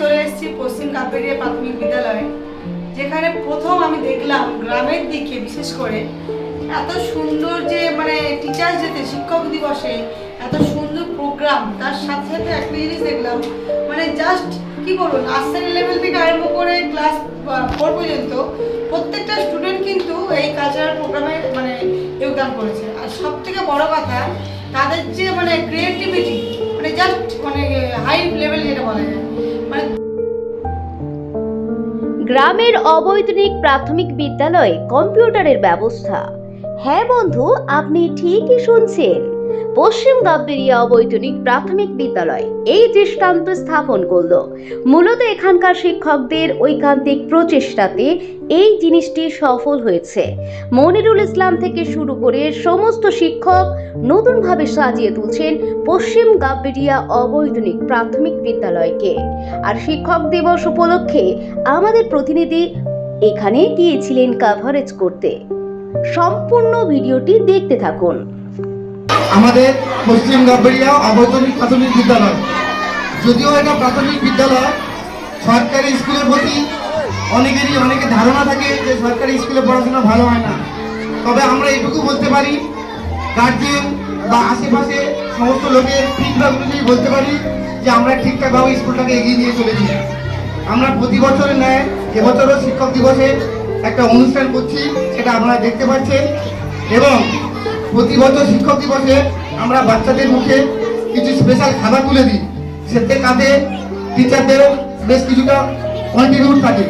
চলে এসেছি পশ্চিম কাপেরিয়া প্রাথমিক বিদ্যালয়ে। যেখানে প্রথম আমি দেখলাম গ্রামের দিকে, বিশেষ করে, এত সুন্দর যে মানে টিচার্স যেতে, শিক্ষক দিবসে এত সুন্দর প্রোগ্রাম তার সাথে সাথে একটা জিনিস দেখলাম মানে জাস্ট কি বলব নার্সারি লেভেল থেকে আরম্ভ করে ক্লাস ফোর পর্যন্ত, প্রত্যেকটা স্টুডেন্ট কিন্তু এই কালচারাল প্রোগ্রামে মানে যোগদান করেছে। আর সব থেকে বড় কথা, তাদের যে মানে ক্রিয়েটিভিটি মানে জাস্ট মানে হাই লেভেল যেটা বলা যায় গ্রামের অবৈতনিক প্রাথমিক বিদ্যালয়ে কম্পিউটারের ব্যবস্থা। হ্যাঁ বন্ধু আপনি ঠিকই শুনছেন। পশ্চিম গাব্বেরিয়া অবৈতনিক প্রাথমিক বিদ্যালয় এই দৃষ্টান্ত স্থাপন করল। মূলত এখানকার শিক্ষকদের ঐকান্তিক প্রচেষ্টাতে এই জিনিসটি সফল হয়েছে। মনিরুল ইসলাম থেকে শুরু করে সমস্ত শিক্ষক নতুনভাবে সাজিয়ে তুলছেন পশ্চিম গাব্বেরিয়া অবৈতনিক প্রাথমিক বিদ্যালয়কে। আর শিক্ষক দিবস উপলক্ষে আমাদের প্রতিনিধি এখানে গিয়েছিলেন কাভারেজ করতে। সম্পূর্ণ ভিডিওটি দেখতে থাকুন। আমাদের পশ্চিম গাবড়িয়া অবৈতনিক প্রাথমিক বিদ্যালয়। যদিও এটা প্রাথমিক বিদ্যালয়, সরকারি স্কুলের প্রতি অনেকেরই অনেকের ধারণা থাকে যে সরকারি স্কুলে পড়াশোনা ভালো হয় না। তবে আমরা এইটুকু বলতে পারি গার্জিয়ান বা আশেপাশে সমস্ত লোকের ফিডব্যাক অনুযায়ী বলতে পারি যে আমরা ঠিকঠাকভাবে স্কুলটাকে এগিয়ে নিয়ে চলেছি। আমরা প্রতি বছরের ন্যায় এবছরও শিক্ষক দিবসে একটা অনুষ্ঠান করছি, সেটা আপনারা দেখতে পাচ্ছেন। এবং প্রতি বছর শিক্ষক দিবসে আমরা বাচ্চাদের মুখে কিছু স্পেশাল খাবার তুলে দিই। সেতে কাতে টিচারদেরও বেশ কিছুটা কন্ট্রিবিউট থাকে।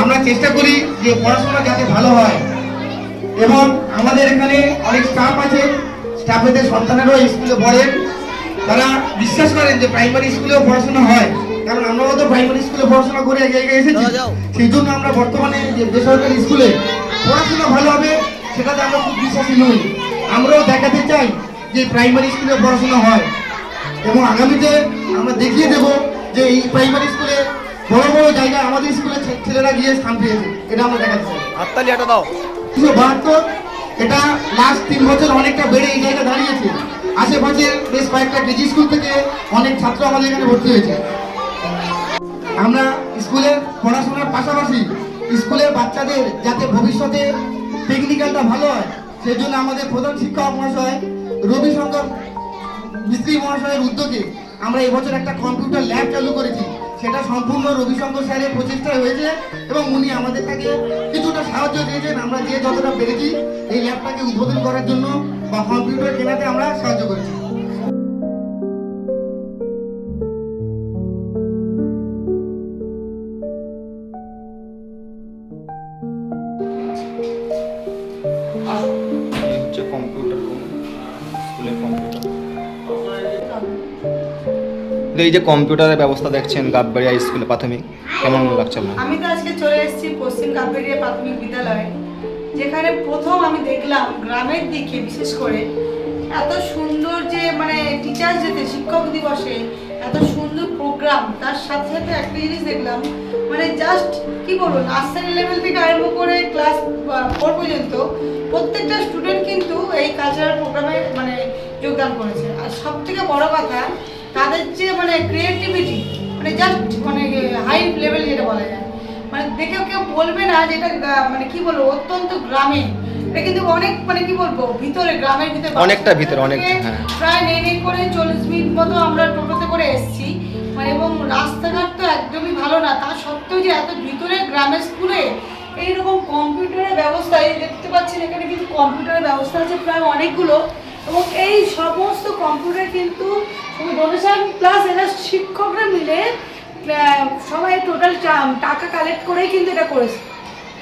আমরা চেষ্টা করি যে পড়াশোনা যাতে ভালো হয়। এবং আমাদের এখানে অনেক স্টাফ আছে। স্টাফেদের সন্তানেরও স্কুলে পড়েন। তারা বিশ্বাস করেন যে প্রাইমারি স্কুলেও পড়াশোনা হয়। কারণ আমরাও তো প্রাইমারি স্কুলে পড়াশোনা করে এই জায়গায় এসেছি। সেই জন্য আমরা বর্তমানে যে বেসরকারি স্কুলে পড়াশোনা ভালো হবে সেটাতে আমরা খুব বিশ্বাসী নই। আমরাও দেখাতে চাই যে প্রাইমারি স্কুলে পড়াশোনা হয়। এবং আগামীতে আমরা দেখিয়ে দেব যে এই প্রাইমারি স্কুলে বড় বড় জায়গায় আমাদের স্কুলে ছেলেরা গিয়ে স্থান পেয়েছে। এটা আমরা দেখাতে চাই। হাততালি এটা দাও। উনিশশো বাহাত্তর এটা লাস্ট তিন বছর অনেকটা বেড়ে এই জায়গায় দাঁড়িয়েছে। আশেপাশে বেশ কয়েকটা কেজি স্কুল থেকে অনেক ছাত্র আমাদের এখানে ভর্তি হয়েছে। আমরা স্কুলের পড়াশোনার পাশাপাশি স্কুলের বাচ্চাদের যাতে ভবিষ্যতে টেকনিক্যালটা ভালো হয় সেই জন্য আমাদের প্রধান শিক্ষক মহাশয় রবিশঙ্কর মিস্ত্রি মহাশয়ের উদ্যোগে আমরা এবছর একটা কম্পিউটার ল্যাব চালু করেছি। সেটা সম্পূর্ণ রবিশঙ্কর স্যারের প্রচেষ্টায় হয়েছে এবং উনি আমাদের থেকে কিছুটা সাহায্য দিয়েছেন। আমরা যে যতটা পেরেছি এই ল্যাবটাকে উদ্বোধন করার জন্য বা কম্পিউটার কেনাতে আমরা সাহায্য করেছি। এই যে কম্পিউটারের ব্যবস্থা দেখছেন গাববাড়িয়া স্কুলে প্রাথমিক, কেমন লাগছে আমি তো আজকে চলে এসেছি পশ্চিম কাপেরিয়া প্রাথমিক বিদ্যালয়ে, যেখানে প্রথম আমি দেখলাম গ্রামের দিকে, বিশেষ করে, এত সুন্দর যে মানে টিচার যেতে, শিক্ষক দিবসে, এত সুন্দর প্রোগ্রাম তার সাথে সাথে একটা জিনিস দেখলাম মানে জাস্ট কি বলব নার্সারি লেভেল থেকে আরম্ভ করে ক্লাস ফোর পর্যন্ত, প্রত্যেকটা স্টুডেন্ট কিন্তু এই কালচারাল প্রোগ্রামে মানে যোগদান করেছে। আর সব থেকে বড় কথা তাদের যে মানে ক্রিয়েটিভিটি মানে জাস্ট মানে হাই লেভেল যেটা বলা যায়। মানে দেখে কেউ বলবে না যে এটা মানে কি বলব অত্যন্ত গ্রামে। এটা কিন্তু অনেক মানে কি বলব ভিতরে গ্রামের ভিতরে অনেকটা ভিতরে, অনেক, হ্যাঁ। প্রায় নেই নেই করে চল্লিশ মিনিট মতো আমরা টোটোতে করে এসেছি। মানে এবং রাস্তাঘাট তো একদমই ভালো না তা সত্ত্বেও যে এত ভিতরে গ্রামের স্কুলে এইরকম কম্পিউটারের ব্যবস্থা এই দেখতে পাচ্ছেন এখানে কিন্তু কম্পিউটারের ব্যবস্থা আছে প্রায় অনেকগুলো। এবং এই সমস্ত কম্পিউটার কিন্তু ডোনেশন প্লাস এরা শিক্ষকরা মিলে সবাই টোটাল টাকা কালেক্ট করেই কিন্তু এটা করেছে।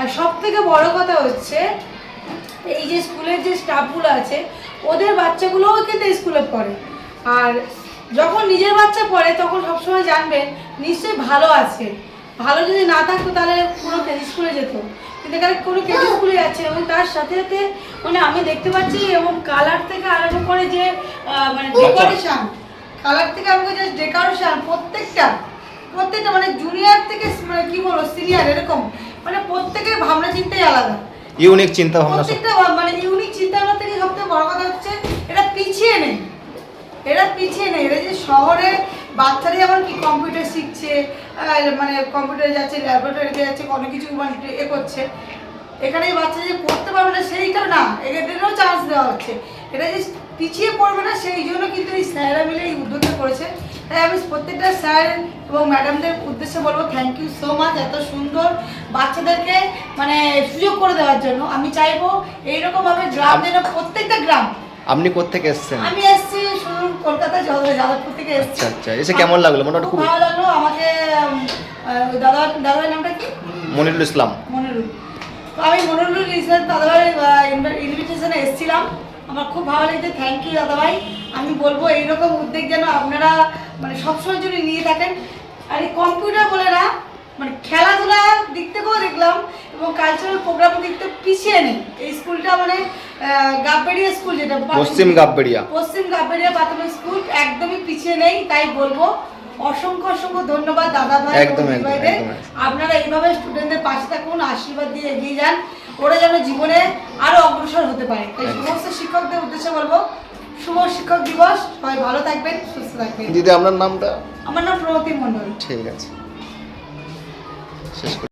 আর সব থেকে বড় কথা হচ্ছে, এই যে স্কুলের যে স্টাফগুলো আছে, ওদের বাচ্চাগুলোও কিন্তু স্কুলে পড়ে। আর যখন নিজের বাচ্চা পড়ে, তখন সবসময় জানবেন, নিশ্চয়ই ভালো আছে। ভালো যদি না থাকতো তাহলে পুরো কেজি স্কুলে যেত। কিন্তু এখানে কোনো কেজি স্কুলে যাচ্ছে এবং তার সাথে সাথে মানে আমি দেখতে পাচ্ছি এবং কালার থেকে আরম্ভ করে যে মানে ডেকোরেশন কালার থেকে আরম্ভ করে যে ডেকোরেশন প্রত্যেকটা প্রত্যেকটা মানে জুনিয়র থেকে মানে কি বলব সিনিয়র এরকম মানে প্রত্যেকের ভাবনা চিন্তাই আলাদা। ইউনিক চিন্তা ভাবনা প্রত্যেকটা মানে ইউনিক চিন্তাভাবনা থেকে সবথেকে বড় কথা হচ্ছে এটা পিছিয়ে নেই। এরা পিছিয়ে নেই। এরা যে শহরে বাচ্চারাই আবার কি কম্পিউটার শিখছে মানে কম্পিউটারে যাচ্ছে ল্যাবরেটরিতে যাচ্ছে, অনেক কিছু মানে এ করছে। এখানে বাচ্চা যে পড়তে পারবে না সেইটাও না, এদেরও চান্স দেওয়া হচ্ছে। এটা যে পিছিয়ে পড়বে না, সেই জন্য কিন্তু এই স্যাররা মিলে এই উদ্যোগটা করেছে। তাই আমি প্রত্যেকটা স্যার এবং ম্যাডামদের উদ্দেশ্যে বলব থ্যাংক ইউ সো মাচ এত সুন্দর বাচ্চাদেরকে মানে সুযোগ করে দেওয়ার জন্য। আমি চাইব এইরকমভাবে গ্রাম যেন প্রত্যেকটা গ্রাম আপনি কোত্থেকে এসেছেন? আমি এসেছি শুধু কলকাতা যাদব- যাদবপুর থেকে এসেছি। আচ্ছা আচ্ছা এসে কেমন লাগল? মোটামুটি খুব ভালো লাগল। আমাকে দাদা দাদার নামটা কি? মনিরুল ইসলাম। মনিরুল। তো আমি মনিরুল ইসলাম দাদাভাই ইনভিটেশনে এসেছিলাম। আমার খুব ভালো লেগেছে। থ্যাংক ইউ দাদাভাই। আমি বলব এইরকম উদ্যোগ যেন আপনারা মানে সবসময় জন্য নিয়ে থাকেন। আর এই কম্পিউটার বলে না মানে খেলাধুলা দিক থেকেও দেখলাম এবং কালচারাল প্রোগ্রামের দিক থেকে পিছিয়ে নেই। এই স্কুলটা মানে গাববেড়িয়া স্কুল যেটা পশ্চিম গাববেড়িয়া। পশ্চিম গাববেড়িয়া প্রাথমিক স্কুল একদমই পিছিয়ে নেই তাই বলব। অসংখ্য অসংখ্য ধন্যবাদ দাদা ভাই একদম। আপনারা এইভাবে স্টুডেন্টদের পাশে থাকুন আশীর্বাদ দিয়ে এগিয়ে যান। ওরা যেন জীবনে আরও অগ্রসর হতে পারে। তাই সমস্ত শিক্ষকদের উদ্দেশ্যে বলব শুভ শিক্ষক দিবস। সবাই ভালো থাকবেন সুস্থ থাকবেন। দিদি আপনার নামটা? আমার নাম প্রমতি মণ্ডল। ঠিক আছে। শেষ করি।